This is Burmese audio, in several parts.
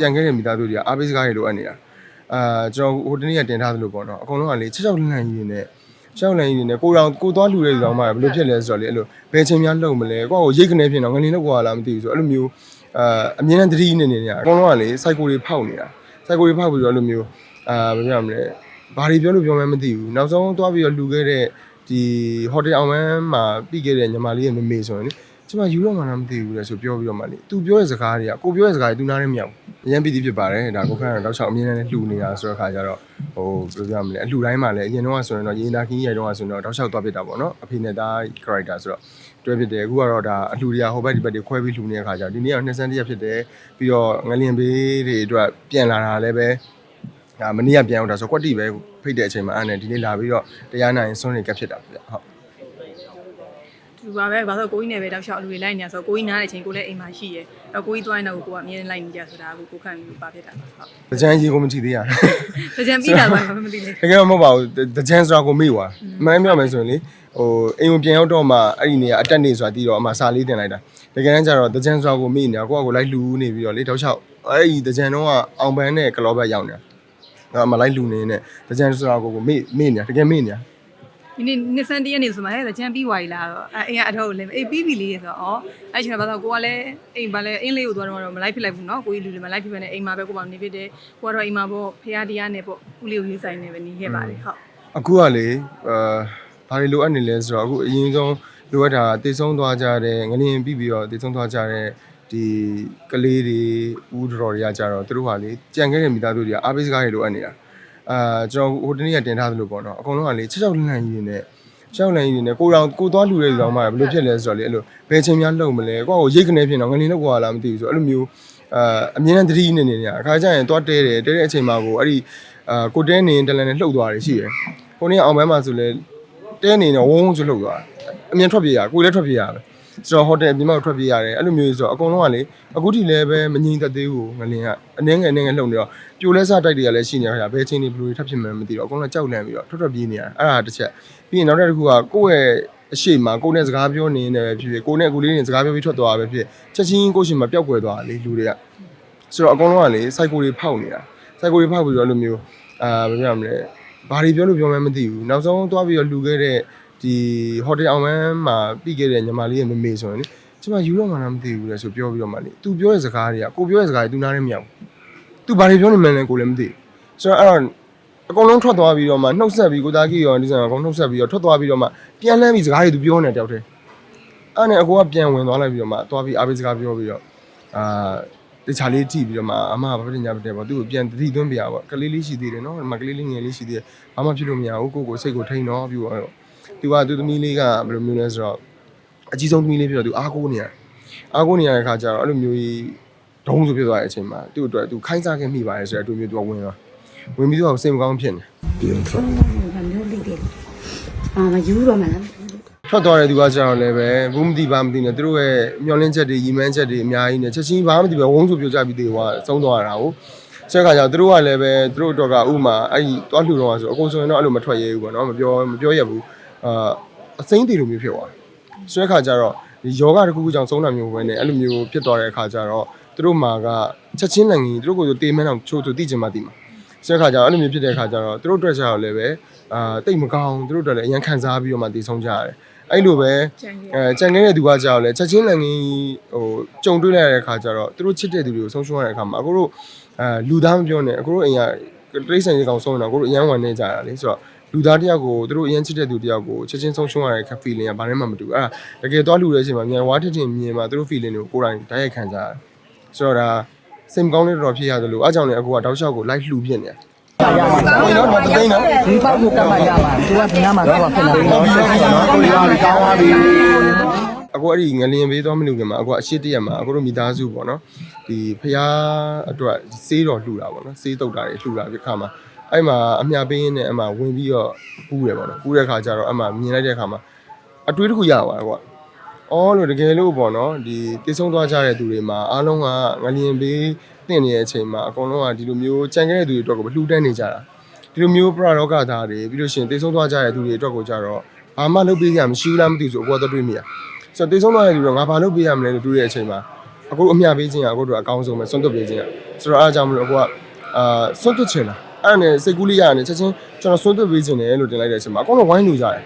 ကြံခဲ့တဲ့မိသားစုတွေကအားပေးစကားတွေလိုအပ်နေတာအာကျွန်တော်ဟိုတနေ့ကတင်ထားသလိုပေါ့နော်အကုန်လုံးကလေချက်ချောက်လန့်လန့်ကြီးနေချောက်လန့်ကြီးနေကိုတော်ကိုသွားလှူတဲ့လူတော်မှဘယ်လိုဖြစ်လဲဆိုတော့လေအဲ့လိုဘယ်ချိန်များလုံမလဲကိုယ့်ကိုရိတ်ခနေဖြစ်တော့ငလင်းလောက်ကွာလားမသိဘူးဆိုအဲ့လိုမျိုးအာအမြင်နဲ့တတိနေနေနေတာအကုန်လုံးကလေစိုက်ကိုတွေဖောက်နေတာစိုက်ကိုတွေဖောက်ပြီးတော့အဲ့လိုမျိုးအာဘယ်ပြောရမလဲဘာတွေပြောလို့ပြောမှန်းမသိဘူးနောက်ဆုံးသွားပြီးတော့လှူခဲ့တဲ့ဒီဟိုတယ်အောင်မန်းမှာပြီးခဲ့တဲ့ညီမလေးရဲ့မမေဆိုရင်လေကျမယူတော့မှလည်းမသိဘူးလေဆိုပြောပြီးတော့မှလေသူပြောတဲ့စကားတွေကကိုပြောတဲ့စကားတွေသူနားနဲ့မရောက်ဘူး အရင်ပြီးသည်ဖြစ်ပါတယ်ဒါကိုခန့်တော့တောက်ချောက်အမြင်နဲ့လှူနေတာဆိုတော့ခါကြတော့ဟိုဘယ်လိုပြောရမလဲအလှူတိုင်းမှာလည်းအရင်တော့ဆိုရင်တော့ရင်သားခင်းရိုက်တော့ဆိုရင်တော့တောက်ချောက်သွားဖြစ်တာပေါ့နော်အဖေနဲ့သား character ဆိုတော့တွဲဖြစ်တယ်အခုကတော့ဒါအလှူတွေကဟိုဘက်ဒီဘက်တွေခွဲပြီးလှူနေတဲ့ခါကြတော့ဒီနေ့ကနှစ်ဆန်းတရက်ဖြစ်တယ်ပြီးတော့ငလင်ဘေးတွေအတွက်ပြန်လာတာလည်းပဲဒါမနေ့ကပြန်အောင်ဒါဆိုကွက်တီပဲဖိတ်တဲ့အချိန်မှာအဲ့နဲ့ဒီနေ့လာပြီးတော့တရားနိုင်စွန့်နေကပ်ဖြစ်တာဗျဟုတ် သူပါပဲဘာလို့ကိုကြီးနဲ့ပဲတောက်လျှောက်အလူတွေလိုက်နေတာဆိုတော့ကိုကြီးနားတဲ့အချိန်ကိုလည်းအိမ်မှာရှိရဲအဲ့တော့ကိုကြီးသွားရင်တော့ကိုကအမြဲတမ်းလိုက်နေကြဆိုတာကိုကိုခန့်ပြီးပါဖြစ်တာပါဟုတ်တကြံကြီးကိုမကြည့်သေးရတကြံပြီးတာပါမသိလေတကယ်မဟုတ်ပါဘူးတကြံဆိုတာကိုမေ့သွားအမှန်ပြောမယ်ဆိုရင်လေဟိုအိမ်ကိုပြန်ရောက်တော့မှအဲ့ဒီနေရာအတက်နေဆိုတာတီးတော့အမှစာလေးတင်လိုက်တာတကယ်တမ်းကျတော့တကြံဆိုတာကိုမေ့နေတာကိုကကိုလိုက်လူနေပြီးတော့လေတောက်လျှောက်အဲ့ဒီတကြံတော့ကအောင်ပန်းနဲ့ကလောဘတ်ရောက်နေတာငါမလိုက်လူနေနဲ့တကြံဆိုတာကိုကိုမေ့မေ့နေတာတကယ်မေ့နေတာ ဒီနေ့နှစ်ဆန်းတရက်နေဆိုမှဟဲ့တကြံပြီးွားရီလားတော့အဲ့အိမ်ကအထောက်လည်းအေးပြီးပြီလေးဆိုတော့ဩအဲ့ချိန်မှာဘာလို့ကိုကလည်းအိမ်ဘာလဲအင်းလေးကိုသွားတော့မလိုက်ဖြစ်လိုက်ဘူးနော်ကိုကြီးလူတွေမလိုက်ဖြစ်ပဲနဲ့အိမ်မှာပဲကိုပေါ့နေဖြစ်တယ်ကိုကတော့အိမ်မှာပေါ့ဖះတရားနဲ့ပေါ့ဦးလေးကိုရေးဆိုင်နေပဲနေခဲ့ပါတယ်ဟုတ်အခုကလေအာဘာတွေလိုအပ်နေလဲဆိုတော့အခုအရင်ဆုံးလိုအပ်တာတေဆုံးသွားကြတဲ့ငလျင်ပြီးပြီးတော့တေဆုံးသွားကြတဲ့ဒီကလေးတွေဦးတော်တွေကကြတော့သူတို့ဟာလေကြံခဲ့တဲ့မိသားစုတွေကအားပေးစကားတွေလိုအပ်နေတာ အာကျွန်တော်ဟိုတနေ့ကတင်ထားသလိုပေါ့နော်အကုန်လုံးကလေချက်ချောက်လန့်လန့်ကြီးနေချောက်လန့်ကြီးနေကိုတော်ကိုသွားလှူတဲ့လူတော်မှဘယ်လိုဖြစ်လဲဆိုတော့လေအဲ့လိုဘယ်ချိန်များလုံမလဲကိုယ့်ကိုရိတ်ခနေဖြစ်တော့ငလျင်လောက်ကွာလားမသိဘူးဆိုအဲ့လိုမျိုးအာအမြင်နဲ့တတိနေနေနေတာအခါကျရင်သွားတဲတယ်တဲတဲ့အချိန်မှာကိုအဲ့ဒီအာကိုတဲနေရင်တလန်နဲ့လှုပ်သွားတယ်ရှိတယ်ကိုနေ့အောင်ပန်းမှာဆိုလဲတဲနေတော့ဝုန်းဝုန်းဆိုလှုပ်သွားအမြင်ထွက်ပြေးရကိုယ်လည်းထွက်ပြေးရပဲ ဆိုတော့ဟိုတယ်ပြင်မထွက်ပြေးရတယ်အဲ့လိုမျိုးဆိုတော့အကုန်လုံးကလေအခုထိလည်းပဲမငြိမ်သက်သေးဘူးငလင်ကအနှင်းငယ်နှင်းငယ်လှုပ်နေတော့ပြိုလဲစားတိုက်တွေကလည်းရှိနေရတာဘယ်ချင်းနေဘယ်လိုထပ်ဖြစ်မှန်းမသိတော့အကုန်လုံးကြောက်လန့်ပြီးတော့ထွက်ထွက်ပြေးနေရအဲ့ဒါတစ်ချက်ပြီးရင်နောက်တစ်ခုကကိုယ့်ရဲ့အရှိမကိုယ်နဲ့စကားပြောနေနေပဲဖြစ်ဖြစ်ကိုယ်နဲ့ကိုလေးနဲ့စကားပြောပြီးထွက်သွားပဲဖြစ်ချက်ချင်းကိုရှင်မပျောက်ကွယ်သွားတာလေလူတွေကဆိုတော့အကုန်လုံးကလေစိုက်ကိုတွေဖောက်နေတာစိုက်ကိုတွေဖောက်ပြီးတော့အဲ့လိုမျိုးအာဘယ်ပြောရမလဲဘာတွေပြောလို့ပြောမှန်းမသိဘူးနောက်ဆုံးသွားပြီးတော့လှူခဲ့တဲ့ ဒီဟိုတယ်အောင်မန်းမှာပြီးခဲ့တဲ့ညီမလေးရဲ့မမေဆိုရင်လေကျမယူတော့မှလည်းမသိဘူးလေဆိုပြောပြီးတော့မှလေသူပြောတဲ့စကားတွေကကိုပြောတဲ့စကားတွေသူနားနဲ့မရောက်ဘူးသူဘာတွေပြောနေမှန်းလဲကိုလည်းမသိဘူးဆိုတော့အဲ့တော့အကုန်လုံးထွက်သွားပြီးတော့မှနှုတ်ဆက်ပြီးကိုသားကြီးရောဒီဆိုင်အကုန်နှုတ်ဆက်ပြီးတော့ထွက်သွားပြီးတော့မှပြန်လှမ်းပြီးစကားတွေသူပြောနေတောက်တယ်အဲ့နဲ့အကိုကပြန်ဝင်သွားလိုက်ပြီးတော့မှသွားပြီးအားပေးစကားပြောပြီးတော့အာတခြားလေးကြည့်ပြီးတော့မှအမဘာဖြစ်ညာဖြစ်တယ်ပေါ့သူ့ကိုပြန်တတိသွင်းပြရပေါ့ကလေးလေးရှိသေးတယ်နော်ဒီမှာကလေးလေးငယ်လေးရှိသေးတယ်ဘာမှဖြစ်လို့မရဘူးကိုကိုစိတ်ကိုထိန်တော့ပြီးတော့ သူကသူသမီးလေးကဘယ်လိုမျိုးလဲဆိုတော့အကြီးဆုံးသမီးလေးဖြစ်တော့သူအားကိုးနေရအားကိုးနေရတဲ့ခါကျတော့အဲ့လိုမျိုးကြီးဒုံးဆိုဖြစ်သွားတဲ့အချိန်မှာသူ့အတွက်သူခိုင်းစားခဲ့မိပါတယ်ဆိုတဲ့အတူမျိုးသူကဝင်သွားဝင်ပြီးတော့စိတ်မကောင်းဖြစ်နေပြန်ထွက်ဘာမျိုးလိတယ်အာမယူတော့မလားထွက်သွားတဲ့သူကကျတော့လည်းပဲဘူးမသိပါမသိနဲ့သူတို့ရဲ့မျောလင်းချက်တွေရီမန်းချက်တွေအများကြီးနဲ့ချက်ချင်းဘာမှမသိပဲဝုန်းဆိုပြောကြပြီးသေးသွားဆုံးသွားတာကိုဆက်ခါကျတော့သူတို့ကလည်းပဲသူတို့တော့ကဥမာအဲ့ဒီတွားလှူတော့ဆိုအကုန်ဆိုရင်တော့အဲ့လိုမထွက်ရဲဘူးပေါ့နော်မပြောမပြောရဘူး အာအစိမ့်တီလိုမျိုးဖြစ်သွားတယ်ဆွဲခါကျတော့ဒီယောဂတစ်ခုခုကြောင့်ဆုံးတာမျိုးပဲနဲ့အဲ့လိုမျိုးဖြစ်သွားတဲ့အခါကျတော့သူတို့မှာကချက်ချင်းနိုင်ငံသူတို့ကိုယ်တေးမန်းအောင်ချိုးချိုးတိကျင်မှတိမှာဆွဲခါကျတော့အဲ့လိုမျိုးဖြစ်တဲ့အခါကျတော့သူတို့အတွက်ကျတော့လည်းပဲအာတိတ်မကောင်းသူတို့အတွက်လည်းအရင်ခံစားပြီးတော့မှတည်ဆုံးကြရတယ်အဲ့လိုပဲကြံခဲ့အဲကြံခဲ့တဲ့သူကကြောက်လဲချက်ချင်းလည်းငင်းဟိုကြုံတွေ့လိုက်တဲ့အခါကျတော့သူတို့ချစ်တဲ့သူတွေကိုဆုံးရှုံးရတဲ့အခါမှာအခုတို့အဲလူသားမပြောနဲ့အခုတို့အိမ်ကတိရစ္ဆာန်ကြီးကောင်ဆုံးနေတာအခုတို့အရန်ဝင်နေကြတာလေဆိုတော့ လူသားတယောက်ကိုသူတို့အရန်ချစ်တဲ့သူတယောက်ကိုချက်ချင်းဆုံးရှုံးရတဲ့ feeling ကဘာနဲ့မှမတူဘူးအဲ့ဒါတကယ်သွားလူတဲ့အချိန်မှာမြန်ဝါထထင်မြင်မှာသူတို့ feeling တွေကိုကိုယ်တိုင်တိုက်ရိုက်ခံစားရတယ်ဆိုတော့ဒါစိတ်မကောင်းတဲ့တော်တော်ဖြစ်ရသလိုအားကြောင့်လည်းအခုကတောက်လျှောက်ကို live လှူဖြစ်နေတယ်ဝင်တော့မသိနော်ဒီပေါက်ကိုကတ်မှရမှာသူကဒီနားမှာတော့ဖြစ်နေတယ်နော်ဆက်ပြီးတော့နော်ကိုရီးယားကြီးကောင်းသွားပြီအခုအဲ့ဒီငလျင်ပေးသွားမလို့ခင်မှာအခုအရှိတရက်မှာအခုတို့မိသားစုပေါ့နော်ဒီဖျားအတွက်စေးတော်လှူတာပေါ့နော်စေးတုတ်တာတွေလှူတာပြခါမှာ အဲ့မှာအမြပေးရင်းနဲ့အမှဝင်ပြီးတော့ပူးတယ်ပေါ့နော်ပူးတဲ့ခါကျတော့အမှမြင်လိုက်တဲ့ခါမှာအတွေးတစ်ခုရသွားတယ်ကွာအော်လို့တကယ်လို့ပေါ့နော်ဒီတိဆုံးသွားကြတဲ့သူတွေမှာအားလုံးကငလျင်ပေးတင်နေတဲ့အချိန်မှာအကုန်လုံးကဒီလိုမျိုးကြံခဲ့တဲ့သူတွေအတွက်ကိုလှူဒန်းနေကြတာဒီလိုမျိုးပရလောကသားတွေပြီးလို့ရှိရင်တိဆုံးသွားကြတဲ့သူတွေအတွက်ကိုကြတော့ဘာမှလုပ်ပေးရမရှိဘူးလားမသိဘူးဆိုအကွာတော့တွေးမိရဆိုတော့တေဆုံးသွားတဲ့လူတော့ငါဘာလုပ်ပေးရမလဲလို့တွေးတဲ့အချိန်မှာအခုအမြပေးခြင်းကအခုတို့အကောင်းဆုံးပဲဆွန့်သွတ်ပေးခြင်းကဆိုတော့အားကြောင့်မလို့အခုကအာဆွန့်သွတ်ချင်တာ အဲ့ဒါနဲ့စိတ်ကူးလေးရနေချက်ချင်းကျွန်တော်ဆွန့်သွတ်ပေးခြင်းတယ်လို့တင်လိုက်တဲ့အချိန်မှာအကုန်လုံးဝိုင်းလူကြတယ်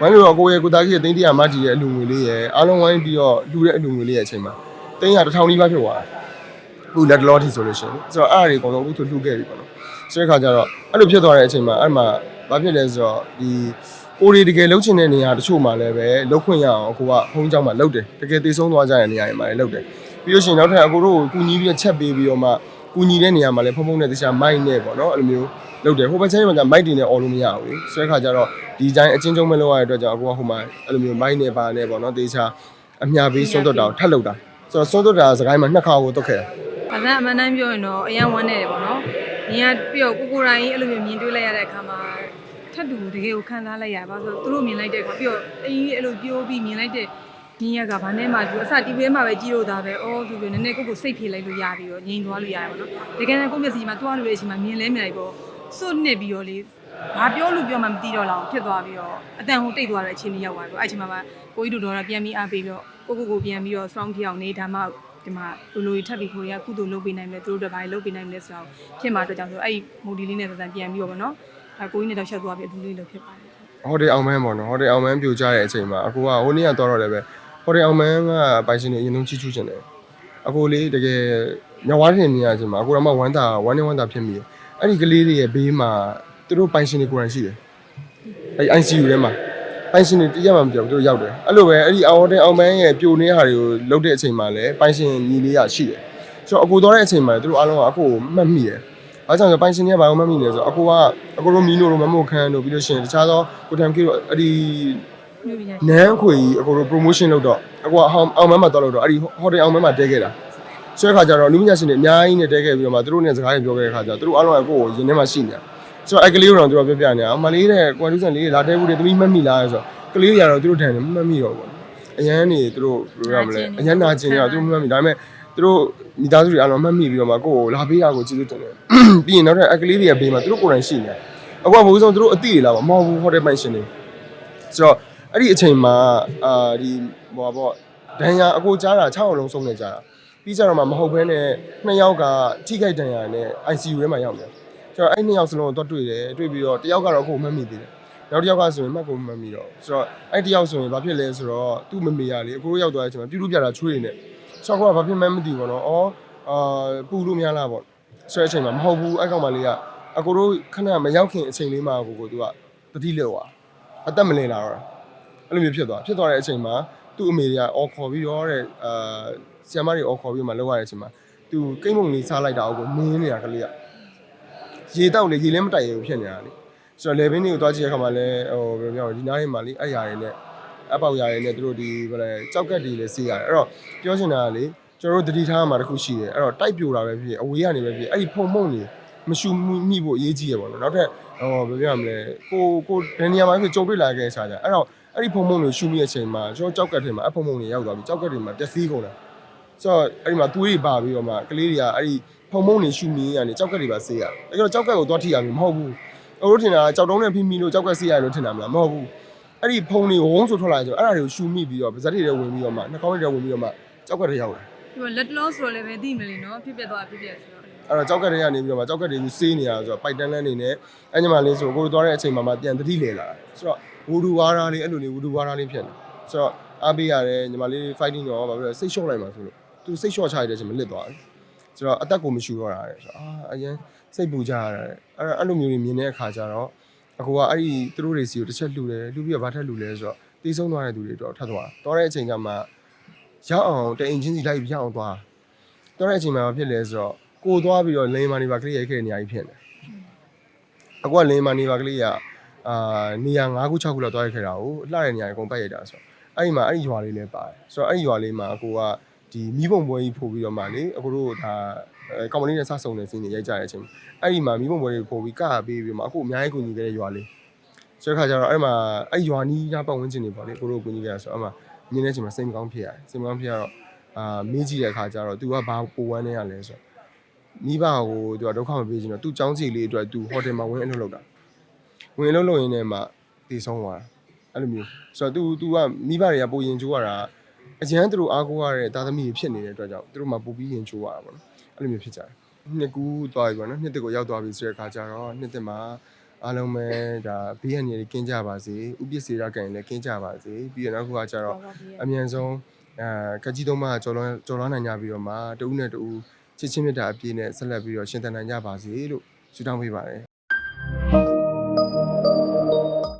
ဝိုင်းလူတော့ကိုယ့်ရဲ့ကိုသားကြီးရဲ့တင်းတရာမတီရဲ့အလူငွေလေးရဲ့အားလုံးဝိုင်းပြီးတော့လူတဲ့အလူငွေလေးရဲ့အချိန်မှာတင်းရတစ်ထောင်နီးပါးဖြစ်သွားတယ်အခုလက်တလောထီဆိုလို့ရှိရင်ဆိုတော့အဲ့ဒါတွေအကုန်လုံးအခုသူလှူခဲ့ပြီပေါ့နော်ဆိုတဲ့ခါကျတော့အဲ့လိုဖြစ်သွားတဲ့အချိန်မှာအဲ့မှာဘာဖြစ်လဲဆိုတော့ဒီကိုရီတကယ်လှုပ်ချင်တဲ့နေရာတချို့မှာလည်းပဲလှုပ်ခွင့်ရအောင်အခုကဘုံเจ้าမှာလှုပ်တယ်တကယ်တည်ဆုံးသွားကြတဲ့နေရာတွေမှာလည်းလှုပ်တယ်ပြီးလို့ရှိရင်နောက်ထပ်အကိုတို့ကိုကူညီပြီးချက်ပေးပြီးတော့မှ ကူညီတဲ့နေရာမှာလည်းဖုံဖုံနဲ့တခြားမိုက်နဲ့ပေါ့နော်အဲ့လိုမျိုးလှုပ်တယ်ဟိုဘက်ချင်းမှာကမိုက်တင်နဲ့អော်လို့မရဘူးလေဆိုတဲ့ခါကျတော့ဒီတိုင်းအချင်းချင်းမလုပ်ရတဲ့အတွက်ကြောင့်အခုကဟိုမှာအဲ့လိုမျိုးမိုက်နဲ့ပါနဲ့ပေါ့နော်တေချာအမြပေးစွန့်သွတ်တာကိုထပ်လှုပ်တာဆိုတော့စွန့်သွတ်တာစကိုင်းမှာနှစ်ခါကိုတုတ်ခဲ့တာ။အဲ့ဒါအမှန်တမ်းပြောရင်တော့အရန်ဝမ်းနေတယ်ပေါ့နော်။မြင်ရပြီးတော့ကိုကိုတိုင်းအဲ့လိုမျိုးမြင်တွေ့လိုက်ရတဲ့အခါမှာထပ်တူတကယ်ကိုခံစားလိုက်ရပါဆိုတော့သူတို့မြင်လိုက်တဲ့အခါပြီးတော့အင်းကြီးအဲ့လိုပြောပြီးမြင်လိုက်တဲ့ မြင်ရကဘာနဲ့မှသူအစတီးပေးမှပဲကြည့်လို့သားပဲအော်သူပြောနည်းနည်းကိုကိုစိတ်ဖြေလိုက်လို့ရပြီးတော့ငြိမ်သွားလို့ရတယ်ပေါ့နော်။တကယ်တမ်းကိုမျက်စိမှာတွားလို့တဲ့အချိန်မှာမြင်လဲမြင်လိုက်ပေါ့စွတ်နှစ်ပြီးတော့လေဘာပြောလို့ပြောမှမသိတော့လောက်ဖြစ်သွားပြီးတော့အတန်ဟိုတိတ်သွားတဲ့အချိန်လေးရောက်သွားပြီ။အဲ့အချိန်မှာမှကိုကြီးတို့တော့ပြန်ပြီးအားပေးပြီးတော့ကိုကိုကိုပြန်ပြီးတော့ strong ဖြစ်အောင်နေဒါမှဒီမှာလူလူကြီးထပ်ပြီးကိုရီးယားကုသိုလ်လုပ်ပေးနိုင်မလဲသူတို့တို့ဘာလုပ်ပေးနိုင်မလဲဆိုတော့ဖြစ်မှာအတွက်ကြောင့်ဆိုအဲ့ဒီမိုဒီလေးနဲ့သံပြန်ပြီးတော့ဗောနော်အဲကိုကြီးနဲ့တော့ရှောက်သွားပြီးအတူလေးလုပ်ဖြစ်ပါတယ်ဟိုတယ်အောင်မန်းပေါ့နော်ဟိုတယ်အောင်မန်းပြိုကျတဲ့အချိန်မှာအခုကဟိုနေ့ကတော့တော့လည်းပဲ ဟိုတယ်အောင်မန်းကပိုင်ရှင်နေအရင်ဆုံးချီးချူးချင်တယ်အခုလေးတကယ်ညဝါတင်နေရချင်းမှာအခုတော့မှဝမ်းသာဝမ်းနေဝမ်းသာဖြစ်မိတယ်အဲ့ဒီကလေးတွေရဲ့ဘေးမှာသူတို့ပိုင်ရှင်တွေကိုယ်တိုင်ရှိတယ်အဲ့ ICU ထဲမှာပိုင်ရှင်တွေတရက်မှမပြောဘူးသူတို့ရောက်တယ်အဲ့လိုပဲအဲ့ဒီအောင်တယ်အောင်မန်းရဲ့ပြိုနေတဲ့ဟာတွေကိုလုတ်တဲ့အချိန်မှာလည်းပိုင်ရှင်ညီလေးရရှိတယ်ဆိုတော့အကူသွားတဲ့အချိန်မှာသူတို့အားလုံးကအကူကိုမှတ်မိတယ်အားကြောင့်ဆိုပိုင်ရှင်တွေကဘာလို့မှတ်မိလဲဆိုတော့အကူကအကူတို့မီနိုတို့မမို့ခန်းတို့ပြီးလို့ရှိရင်တခြားသောကိုတမ်ကီတို့အဲ့ဒီမြို့ပြညာ နန်းခွေကြီးအကိုတို့ promotion လုပ်တော့အကိုကအောင်အောင်မန်းမှာတော့လို့တော့အဲ့ဒီ hotel အောင်မန်းမှာတဲခဲ့တာဆိုတဲ့ခါကျတော့လူမညာရှင်တွေအများကြီးနဲ့တဲခဲ့ပြီးတော့မှသူတို့နဲ့စကားတွေပြောခဲ့တဲ့ခါကျတော့သူတို့အားလုံးကကိုယ့်ကိုရင်ထဲမှာရှိနေတာဆိုတော့အဲ့ကလေးတို့တော့သူတို့ပြောပြနေတာအမလေးတဲ့ကွာတူးဆန်လေးလာတဲဘူးတဲ့သမီးမှတ်မိလားဆိုတော့ကလေးတွေကတော့သူတို့ထန်တယ်မမှတ်မိတော့ဘူးအရန်နေသူတို့ဘယ်လိုရမလဲအရန်နာကျင်နေတော့သူတို့မမှတ်မိဒါပေမဲ့သူတို့မိသားစုတွေအားလုံးမှတ်မိပြီးတော့မှကိုယ့်ကိုလာပေးရကိုကျေးဇူးတင်တယ်ပြီးရင်နောက်ထပ်အကလေးတွေကဘေးမှာသူတို့ကိုယ်တိုင်ရှိနေတယ်အခုကဘိုးဆုံးသူတို့အတိတွေလာပါမဟုတ်ဘူး hotel ပိုင်ရှင်တွေဆိုတော့ အဲ့ဒီအချိန်မှာအာဒီဟိုပါပေါ့ဒဏ်ရာအကိုကြားတာ6အောင်လုံးဆုံးနေကြတာပြီးကြတော့မှမဟုတ်ဘဲနဲ့နှစ်ယောက်ကထိခိုက်ဒဏ်ရာနဲ့ ICU ထဲမှာရောက်နေဆိုတော့အဲ့နှစ်ယောက်စလုံးကိုတော့တွေ့တယ်တွေ့ပြီးတော့တယောက်ကတော့အခုမှတ်မိသေးတယ်နောက်တစ်ယောက်ကဆိုရင်မှတ်ကိုမမှတ်မိတော့ဆိုတော့အဲ့တယောက်ဆိုရင်ဘာဖြစ်လဲဆိုတော့သူ့မမေရလေအကိုတို့ရောက်သွားတဲ့အချိန်မှာပြူလူပြတာချွေးနေဆောက်ကဘာဖြစ်မှန်းမသိဘူးနော်အော်အာပူလို့များလားပေါ့ဆိုတဲ့အချိန်မှာမဟုတ်ဘူးအဲ့ကောင်မလေးကအကိုတို့ခဏမရောက်ခင်အချိန်လေးမှာကိုကိုသူကတတိလက်သွားအသက်မလင်လာတော့တာ အဲ့လိုမျိုးဖြစ်သွားဖြစ်သွားတဲ့အချိန်မှာသူ့အမေတွေကအော်ခေါ်ပြီးတော့တဲ့အာဆီယမတွေအော်ခေါ်ပြီးမှလောက်ရတဲ့အချိန်မှာသူကိမ့်မုံလေးစားလိုက်တာကိုမင်းနေတာကလေးကရေတောက်လေရေလည်းမတိုက်ရဘူးဖြစ်နေတာလေဆိုတော့လေဘင်းတွေကိုတွားကြည့်ရခါမှာလဲဟိုဘယ်လိုပြောလဲဒီနားထဲမှာလေအဲ့ຢာတွေနဲ့အပေါက်ຢာတွေနဲ့သူတို့ဒီဘယ်လဲကြောက်ကက်တွေလည်းစီးရတယ်အဲ့တော့ပြောချင်တာကလေကျွန်တော်တို့တတိထားမှာတစ်ခုရှိတယ်အဲ့တော့တိုက်ပြိုတာပဲဖြစ်အဝေးကနေပဲဖြစ်အဲ့ဒီဖုံမုံနေမရှူမိဖို့အရေးကြီးရပါတော့နောက်ထပ်ဟောဘယ်ပြောရမလဲကိုကိုဘယ်နေရာမှာဖြစ်ကြုံတွေ့လာခဲ့တဲ့ခြားကြအဲ့တော့ အဲ့ဒီဖုံမုံတွေရှူမိတဲ့အချိန်မှာကျွန်တော်ကြောက်ကက်ထဲမှာအဖုံမုံတွေရောက်သွားပြီကြောက်ကက်တွေမှာပျက်စီးကုန်တာဆိုတော့အဲ့ဒီမှာသွေးတွေပါပြီးတော့မှကလေးတွေကအဲ့ဒီဖုံမုံတွေရှူမိရနေကြောက်ကက်တွေပါဆေးရအဲ့တော့ကြောက်ကက်ကိုသွားထိရမှာမဟုတ်ဘူးအတို့ထင်တာကြောက်တုံးနဲ့ဖိမိလို့ကြောက်ကက်ဆေးရလို့ထင်တာမလားမဟုတ်ဘူးအဲ့ဒီဖုံတွေဝုန်းဆိုထွက်လာကြဆိုအဲ့ဒါတွေကိုရှူမိပြီးတော့ဗဇက်တွေထဲဝင်ပြီးတော့မှနှာခေါင်းတွေထဲဝင်ပြီးတော့မှကြောက်ကက်တွေရောက်တယ်ဒီမှာလက်တလောဆိုတော့လည်းပဲသိမလဲနော်ဖြစ်ပြသွားဖြစ်ပြဆိုတော့အဲ့တော့ကြောက်ကက်တွေကနေပြီးတော့မှကြောက်ကက်တွေကိုစေးနေတာဆိုတော့ပိုက်တန်းလန်းနေနဲ့အဲ့ညမလေးဆိုကိုတို့သွားတဲ့အချိန်မှာမှပြန်တတိလေလာတာဆိုတော့ ဝူဒူဝါရာလေးအဲ့လိုလေးဝူဒူဝါရာလေးဖြစ်နေဆိုတော့အားပေးရတယ်ညီမလေး fighting တော့ဘာဖြစ်လဲစိတ်လျှော့လိုက်မှာဆိုလို့သူစိတ်လျှော့ချရတဲ့အချိန်မှာလစ်သွားတယ်ဆိုတော့အသက်ကိုမရှူတော့တာတဲ့ဆိုတော့အာအရင်စိတ်ပူကြရတာတဲ့အဲ့အဲ့လိုမျိုးတွေမြင်တဲ့အခါကျတော့အကူကအဲ့ဒီသူတို့တွေစီကိုတစ်ချက်လှူတယ်လှူပြီးတော့ဘာထက်လှူလဲဆိုတော့တီးဆုံးသွားတဲ့သူတွေတော့ထပ်သွားသွားတဲ့အချိန်ကမှရောက်အောင်တအိမ်ချင်းစီလိုက်ရောက်အောင်သွားသွားတဲ့အချိန်မှာဘာဖြစ်လဲဆိုတော့ကိုသွားပြီးတော့လင်းမာနေပါကလေးရိုက်ခဲ့တဲ့နေရာကြီးဖြစ်နေအကူကလင်းမာနေပါကလေးက အာနေရာ9ခု6ခုလောက်သွားရိုက်ခဲ့တာကိုလှတဲ့နေရာအကုန်ပတ်ရိုက်တာဆိုတော့အဲ့ဒီမှာအဲ့ဒီရွာလေးလည်းပါတယ်ဆိုတော့အဲ့ဒီရွာလေးမှာအကူကဒီမိဘုံပွဲကြီးပို့ပြီးတော့မှလေအကူတို့ဒါအဲကောင်မလေးနဲ့စဆုံနေစင်းနေရိုက်ကြတဲ့အချိန်အဲ့ဒီမှာမိဘုံပွဲကြီးပို့ပြီးကပေးပြီးတော့မှအခုအများကြီးကူညီခဲ့တဲ့ရွာလေး ဆိုတဲ့ခါကျတော့အဲ့မှာအဲ့ရွာနီးနားပတ်ဝန်းကျင်တွေပေါ့လေကိုတို့ကိုကြီးကြရဆိုအဲ့မှာမြင်တဲ့အချိန်မှာစိတ်မကောင်းဖြစ်ရတယ်စိတ်မကောင်းဖြစ်ရတော့အာမေးကြည့်တဲ့အခါကျတော့ तू ကဘာပူဝမ်းနေရလဲဆိုတော့မိဘကို तू ကဒုက္ခမပေးချင်တော့ तू ចောင်းစီလေးအတွက် तू ဟိုတယ်မှာဝင်အလုပ်လုပ်တာ ဝင်အလုပ်လုပ်ရင်းနဲ့မှတည်ဆုံးသွားတာအဲ့လိုမျိုးဆိုတော့ तू तू ကမိဘတွေကပိုရင်ကြိုးရတာအကျန်းသူတို့အားကိုးရတဲ့သားသမီးတွေဖြစ်နေတဲ့အတွက်ကြောင့်သူတို့မှပူပြီးရင်ချိုးရတာပေါ့နော်အဲ့လိုမျိုးဖြစ်ကြတယ်နှစ်ကူးသွားပြီပေါ့နော်နှစ်တစ်ကိုရောက်သွားပြီဆိုတဲ့အခါကျတော့နှစ်တစ်မှာအားလုံးပဲဒါဘေးရန်တွေကင်းကြပါစေဥပစ္စေရကံလည်းကင်းကြပါစေပြီးတော့နောက်တစ်ခုကကျတော့အမြန်ဆုံးအဲကကြီးသုံးပါးကျော်လွန်ကျော်လွန်နိုင်ကြပြီးတော့မှတဦးနဲ့တဦးချစ်ချင်းမြတ်တာအပြည့်နဲ့ဆက်လက်ပြီးတော့ရှင်သန်နိုင်ကြပါစေလို့ဆုတောင်းပေးပါတယ်